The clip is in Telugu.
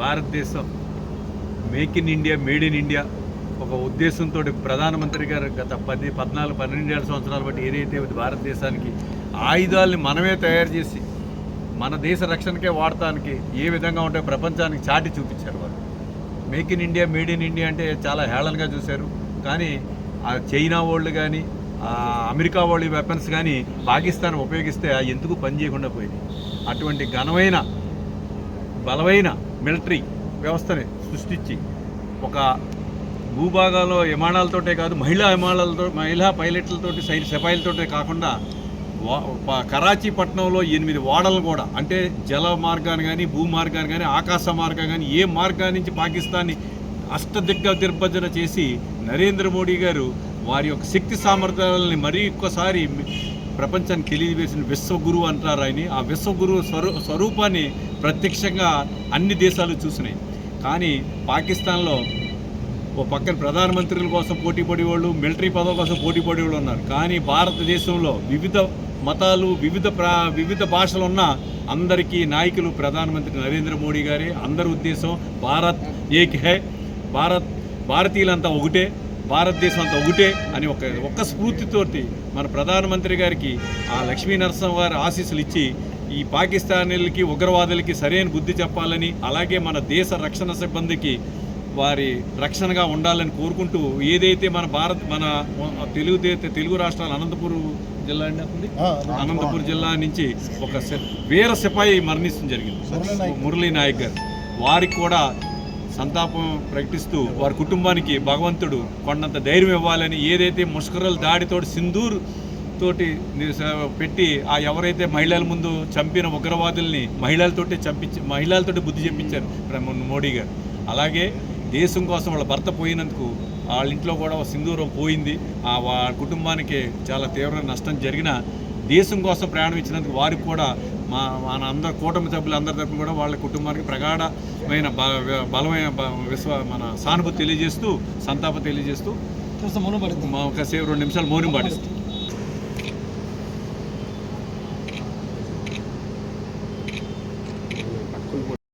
భారతదేశం make in India made in India ఒక ఉద్దేశంతో ప్రధానమంత్రి గారు గత పది పద్నాలుగు పన్నెండేళ్ళ సంవత్సరాలు బట్టి ఏదైతే భారతదేశానికి ఆయుధాలని మనమే తయారు చేసి మన దేశ రక్షణకే వాడటానికి ఏ విధంగా ఉంటాయో ప్రపంచానికి చాటి చూపించారు వాళ్ళు. Make in India made in India అంటే చాలా హేళనగా చూశారు. కానీ ఆ చైనా వాళ్ళు కానీ అమెరికా వాళ్ళు వెపన్స్ కానీ పాకిస్తాన్ ఉపయోగిస్తే ఎందుకు పని చేయకుండా పోయింది అటువంటి ఘనమైన బలమైన మిలిటరీ వ్యవస్థని సృష్టించి ఒక భూభాగాల్లో విమానాలతోటే కాదు మహిళా విమానాలతో మహిళా పైలట్లతోటి సైన్ సిపాయిలతోటే కాకుండా వా- కరాచీ పట్టణంలో ఎనిమిది ఓడలు కూడా అంటే జల మార్గాన్ని కానీ భూమార్గాన్ని కానీ ఆకాశ మార్గం కానీ ఏ మార్గాన్ని నుంచి పాకిస్తాన్ని అష్టదిగ్గ దిగ్భజన చేసి నరేంద్ర మోడీ గారు వారి యొక్క శక్తి సామర్థ్యాలని మరీ ఒక్కసారి ప్రపంచానికి తెలియజేసిన విశ్వగురువు అంటారు ఆయన. ఆ విశ్వగురువు స్వరూ స్వరూపాన్ని ప్రత్యక్షంగా అన్ని దేశాలు చూసినాయి. కానీ పాకిస్తాన్లో ఓ పక్కన ప్రధానమంత్రుల కోసం పోటీ పడేవాళ్ళు మిలిటరీ పదవి కోసం పోటీ పడేవాళ్ళు ఉన్నారు. కానీ భారతదేశంలో వివిధ మతాలు వివిధ ప్రా వివిధ భాషలు ఉన్న అందరికీ నాయకులు ప్రధానమంత్రి నరేంద్ర మోడీ గారి. అందరి ఉద్దేశం భారత్ ఏక్ హై భారత్ భారతీయులంతా ఒకటే. భారతదేశం అంతా ఒకటే అని ఒక ఒక్క స్ఫూర్తితోటి మన ప్రధానమంత్రి గారికి ఆ లక్ష్మీ నరసింహ గారి ఆశీస్సులు ఇచ్చి ఈ పాకిస్తానీలకి ఉగ్రవాదులకి సరైన బుద్ధి చెప్పాలని అలాగే మన దేశ రక్షణ సిబ్బందికి వారి రక్షణగా ఉండాలని కోరుకుంటూ ఏదైతే మన భారత్ మన తెలుగు తెలుగు రాష్ట్రాల అనంతపురం జిల్లా అండి ఉంది అనంతపురం. జిల్లా నుంచి ఒక వీర సిపాయి మరణించడం జరిగింది. మురళీ నాయక్ గారు. వారికి కూడా సంతాపం ప్రకటిస్తూ వారి కుటుంబానికి భగవంతుడు కొండంత ధైర్యం ఇవ్వాలని ఏదైతే ముష్కరల దాడితోటి సింధూర్ తోటి పెట్టి ఆ ఎవరైతే మహిళల ముందు చంపిన ఉగ్రవాదుల్ని మహిళలతోటి చంపించి మహిళలతోటి బుద్ధి చెప్పించారు మోడీ గారు. అలాగే దేశం కోసం వాళ్ళ భర్త పోయినందుకు వాళ్ళ ఇంట్లో కూడా సింధూరం పోయింది. ఆ వా కుటుంబానికి చాలా తీవ్ర నష్టం జరిగిన దేశం కోసం ప్రయాణం ఇచ్చినందుకు వారికి కూడా మా మన అందరు కూటమి సభ్యులు అందరి తరపున కూడా వాళ్ళ కుటుంబానికి ప్రగాఢమైన బలమైన విశ్వ మన సానుభూతి తెలియజేస్తూ సంతాపం తెలియజేస్తూ ఒక సేపు రెండు నిమిషాలు మౌనం పాటిస్తాం.